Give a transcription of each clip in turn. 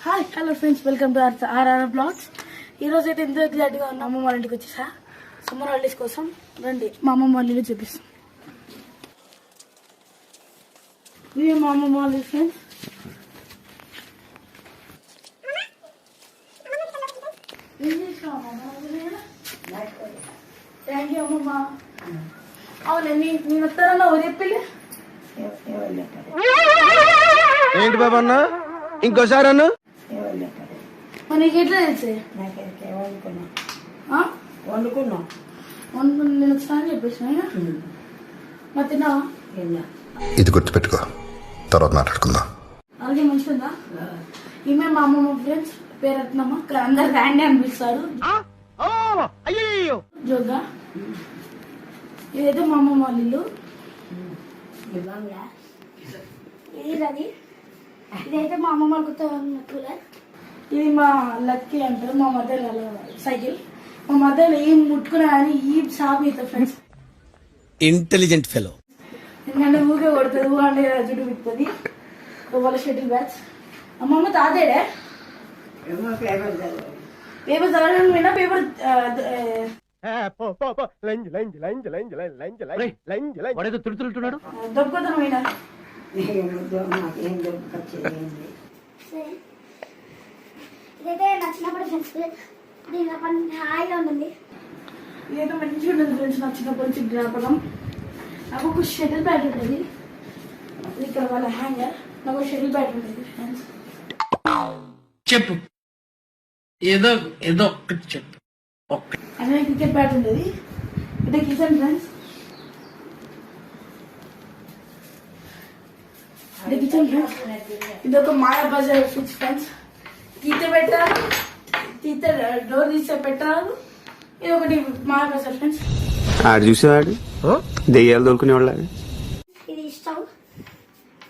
Hi hello friends welcome to RR blogs ఈరోజు అయితే ఎంతో ఎగ్జాక్ట్గా ఉన్న అమ్మమ్మ వాళ్ళ ఇంటికి వచ్చేసా. సమ్మర్ హాలిడేస్ కోసం రండి మా అమ్మమ్మ వాళ్ళ ఇల్లు చూపిస్తాం. ఇవి మా అమ్మమ్మ వాళ్ళు ఫ్రెండ్స్ థ్యాంక్ యూ అమ్మమ్మ. అవునండి నేను వస్తానన్నా ఓ ఏంటి బాబా అన్న? ఇంకోసారి అన్న? మరి నీకు ఎట్లా తెలుసే? ఆ? వండుకున్నాం. వండుకుని నేను ఒకసారి చెప్పేసిన మరి తిన్నావా? ఇది గుర్తుపెట్టుకో. తర్వాత మాట్లాడుకుందాం. అలాగే ఈమె మా అమ్మమ్మ ఫ్రెండ్స్ పేరు రత్నమ్మ ఇక్కడ అందరు ర్యాండీ అని పిలుస్తారు జోగా? ఇదైతే మా అమ్మమ్మ వాళ్ళ ఇల్లు. ఇది అది? ఇదైతే మా అమ్మమ్మ వాళ్ళ కొత్త కూలర్ ఇది మా లక్కీ అంటారు మా మదర్ సైకిల్. మా మదర్ ఏం ముట్టుకున్నా కానీ ఈ షాప్ అవుతుంది ఫ్రెండ్స్ ఇంటెలిజెంట్ ఫెలో ఎందుకంటే ఊకే కొడుతుంది ఊ అంటే జుట్టు విప్పుతుంది వాళ్ళ షటిల్ బ్యాచ్. అమ్మమ్మ తాతేడే పేపర్ చదువు పేపర్ చదవడం విన్నా పేపర్ వాడేదో తిడుతుంటున్నాడు దొరుకుతాను విన్నా ఏమొద్దు నాకేం దొరకొచ్చేది ఇదైతే ఫ్రెండ్స్ దీని పని హాయిగా ఉంటుంది ఇదైతే మంచిగా ఉంటుంది ఫ్రెండ్స్ నాకు చిన్నప్పటి నుంచి జ్ఞాపకం. నాకు ఒక షటిల్ బ్యాట్ ఉంటుంది. ఇది ఇక్కడ వాళ్ళ హ్యాంగర్. నాకు షటిల్ బ్యాట్ ఉంటుంది ఫ్రెండ్స్. చెప్పు. ఏదో ఏదో ఒక్కటి చెప్పు. అదే క్రికెట్ బ్యాట్ ఉంటుంది. ఇదే కిచెన్ ఫ్రెండ్స్. ఇది కిచెన్ ఫ్రెండ్స్. ఇది ఒక మాయ బజార్ ఫ్రిడ్జ్ ఫ్రెండ్స్. తీత పెట్టారు తీత డోర్ తీసే పెట్టారు ఇది ఒకటి మాయ బజార్ ఫ్రెండ్స్ ఆడు చూసేవాడు దెయ్యాలు దొరుకునే వాళ్ళ ఇది స్టవ్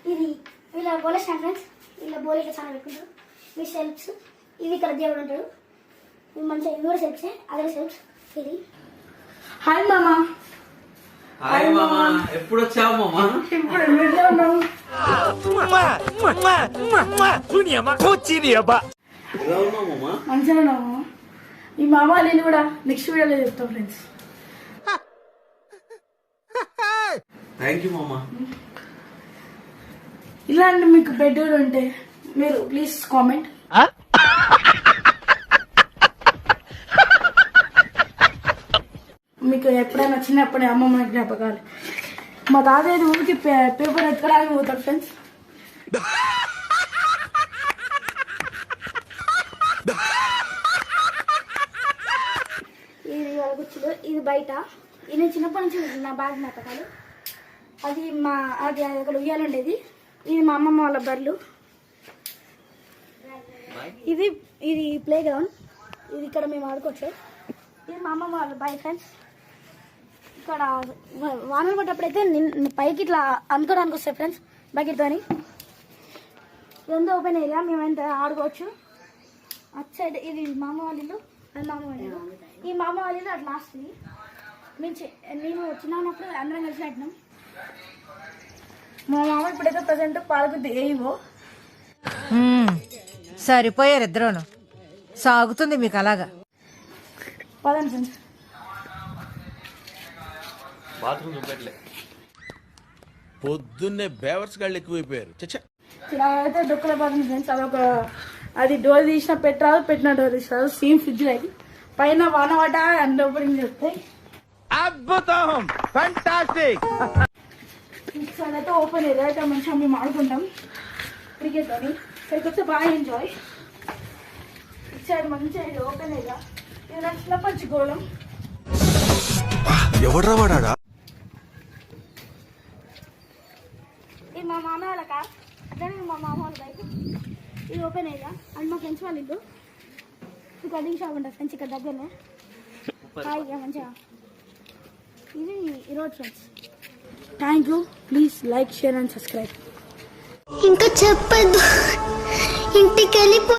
ఇది వీళ్ళ బోలే ఫ్రెండ్స్ వీళ్ళ బోలే చాలా పెట్టుకుంటారు ఇవి సెల్ఫ్స్ ఇవి ఇక్కడ దేవుడు ఉంటాడు మంచిగా ఇవి కూడా సెల్ఫ్సే అదే సెల్ఫ్స్ ఇది హాయ్ మామా హాయ్ మామా ఎప్పుడు వచ్చావు మామా ఇప్పుడు ఎక్కడ ఉన్నావు ఎలా ఉన్నావు మామా మంచిగా ఉన్నావు ఈ మామ నేను కూడా నెక్స్ట్ వీడియోలో చెప్తాం ఫ్రెండ్స్ థ్యాంక్ యూ మామా. ఇలాంటి మీకు బెడ్ ఉంటే మీరు ప్లీజ్ కామెంట్ మీకు ఎప్పుడైనా చిన్నప్పుడే అమ్మమ్మ జ్ఞాపకాలు. మా తాతయ్య ఊరికి పేపర్ ఎత్తుకోవడానికి పోతాడు ఫ్రెండ్స్ ఇది వాళ్ళ గుచ్చులు ఇది బయట. ఇది నేను చిన్నప్పటి నుంచి నా బాగా జ్ఞాపకాలు. అది మా అది అక్కడ ఉయ్యాలు ఉండేది ఇది మా అమ్మమ్మ వాళ్ళ బర్రెలు. ఇది ఇది ప్లే గ్రౌండ్ ఇది ఇక్కడ మేము ఆడుకోవచ్చు. ఇది మా అమ్మమ్మ వాళ్ళ బై ఫ్రెండ్స్. ఇక్కడ వానలు పడ్డప్పుడైతే నిన్- పైకి ఇట్లా అనుకోవడానికి వస్తాయి ఫ్రెండ్స్. బకెట్తోని. ఇదంతా ఓపెన్ ఏరియా. మేమైతే ఆడుకోవచ్చు. అటు సైడ్ ఇది మా అమ్మ వాళ్ళ ఇల్లు. అది మా అమ్మ వాళ్ళ ఈ మా అమ్మ వాళ్ళ అట్లా లాస్ట్ది మేము చి- నేను చిన్న ఉన్నప్పుడు అందరం కలిసి కట్టినాం. మా మామ ఇప్పుడైతే ప్రజెంట్ పాలకు దేవో సరిపోయారు ఇద్దరును. సాగుతుంది మీకు అలాగా. పదండి ఫ్రెండ్స్. బాత్రూమ్ చూపెట్టలే. పొద్దున్నే బేవర్స్ గాళ్ళు ఎక్కువైపోయారు. చచ్చా. ఇలా అయితే డొక్కల పదండి ఫ్రెండ్స్. అదొక అది డోర్ తీసిన పెట్టరాదు పెట్టిన డోర్ తీసిరాదు. సేమ్ ఫ్రిడ్జ్ అది పైన వాన పడ్డ అండ్ ఓపెనింగ్ చేస్తాయి? అద్భుతం! ఫంటాస్టిక్ సైడ్ అయితే ఓపెన్ ఏరియా అయితే మంచిగా మేము ఆడుకుంటాం. క్రికెట్ అని ఇక్కడికి వస్తే బాగా ఎంజాయ్ ఇటు సైడ్ మంచిగా ఇది ఓపెన్ ఏరియా ఇది నాకు చిన్నప్పటి గోళం. ఎవడ్రా వాడా ఇది మా మామ వాళ్ళ కార్ అదే మా మామ? ఇది ఓపెన్ అయ్యా అండ్ మా ఫ్రెండ్స్ వాళ్ళు ఇల్లు కటింగ్ షాప్ ఉంటుంది ఫ్రెండ్స్ ఇక్కడ దగ్గరనే హాయిగా మంచిగా. ఇది ఈరోజు friends. Thank you please like share and subscribe ఇంకా చెప్పదు. ఇంటికి వెళ్ళిపో